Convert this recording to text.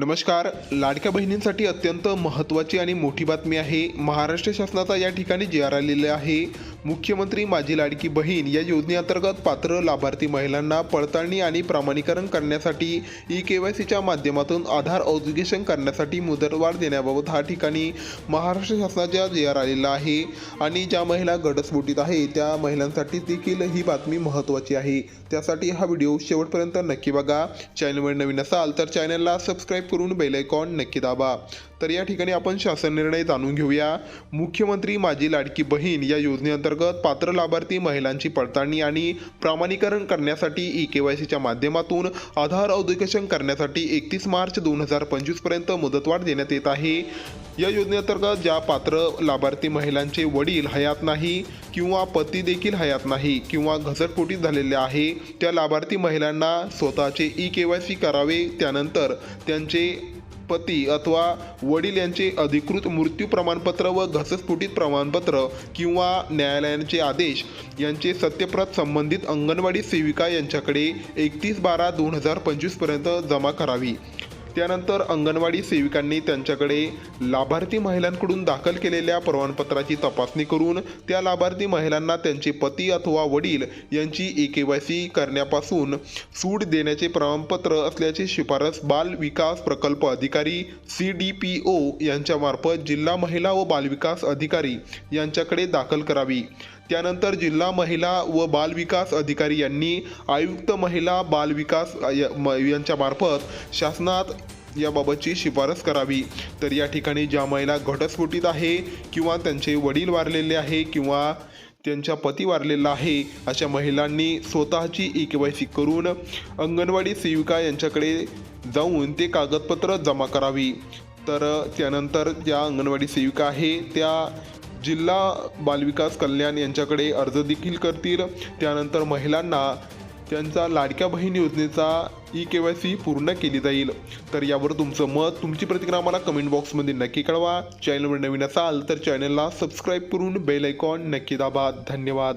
नमस्कार. लाडक्या बहिणींसाठी अत्यंत महत्त्वाची आणि मोठी बातमी आहे. महाराष्ट्र शासनाचा या ठिकाणी जी आर आलेलं आहे. मुख्यमंत्री माझी लाडकी बहीण या योजनेअंतर्गत पात्र लाभार्थी महिलांना पडताळणी आणि प्रमाणीकरण करण्यासाठी ई के वाय सीच्या माध्यमातून आधार औद्योगिकरण करण्यासाठी मुदतवाढ देण्याबाबत हा ठिकाणी महाराष्ट्र शासनाच्या जे आर आलेला आहे. आणि ज्या महिला घटस्फोटीत आहे त्या महिलांसाठी देखील ही बातमी महत्त्वाची आहे. त्यासाठी हा व्हिडिओ शेवटपर्यंत नक्की बघा. चॅनलवर नवीन असाल तर चॅनलला सबस्क्राईब करून बेलायकॉन नक्की दाबा. तर या ठिकाणी आपण शासन निर्णय जाणून घेऊया. मुख्यमंत्री माझी लाडकी बहीण या योजनेअंतर्गत पात्र लाभार्थी महिलांची पडताळणी आणि प्रमाणीकरण करण्यासाठी ई के वाय सीच्या माध्यमातून आधार औद्योगिकरण करण्यासाठी एकतीस मार्च दोन हजार पंचवीसपर्यंत मुदतवाढ देण्यात येत आहे. या योजनेअंतर्गत ज्या पात्र लाभार्थी महिलांचे वडील हयात नाही किंवा पती देखील हयात नाही किंवा घसटपोटीत झालेले आहे त्या लाभार्थी महिलांना स्वतःचे ई के वाय सी करावे त्यानंतर त्यांचे पती अथवा वडील यांचे अधिकृत मृत्यू प्रमाणपत्र व घसस्फोटित प्रमाणपत्र किंवा न्यायालयांचे आदेश यांचे सत्यप्रत संबंधित अंगणवाडी सेविका यांच्याकडे एकतीस बारा दोन हजार पंचवीसपर्यंत जमा करावी. त्यानंतर अंगणवाडी सेविकांनी त्यांच्याकडे लाभार्थी महिलांकडून दाखल केलेल्या प्रमाणपत्राची तपासणी करून त्या लाभार्थी महिलांना त्यांचे पती अथवा वडील यांची ए के वाय सी करण्यापासून सूट देण्याचे प्रमाणपत्र असल्याची शिफारस बाल विकास प्रकल्प अधिकारी सी डी पी ओ यांच्यामार्फत जिल्हा महिला व बालविकास अधिकारी यांच्याकडे दाखल करावी. त्यानंतर जिल्हा महिला व बालविकास अधिकारी यांनी आयुक्त महिला बालविकास म- यांच्यामार्फत शासनात याबाबतची शिफारस करावी. तर या ठिकाणी ज्या महिला घटस्फोटीत आहे किंवा त्यांचे वडील वारलेले आहे किंवा त्यांच्या पती वारलेला आहे अशा महिलांनी स्वतःची ई के वाय सी करून अंगणवाडी सेविका यांच्याकडे जाऊन ते कागदपत्र जमा करावी. तर त्यानंतर ज्या अंगणवाडी सेविका आहे त्या जिल्हा बालविकास कल्याण यांच्याकडे अर्ज देखील करतील. त्यानंतर महिलांना त्यांचा लाडक्या बहीण योजनेचा ई के वाय सी पूर्ण केली जाईल. तर यावर तुमचं मत तुमची प्रतिक्रिया आम्हाला कमेंट बॉक्समध्ये नक्की कळवा. चॅनलवर नवीन असाल तर चॅनलला सबस्क्राईब करून बेल आयकॉन नक्की दाबा. धन्यवाद.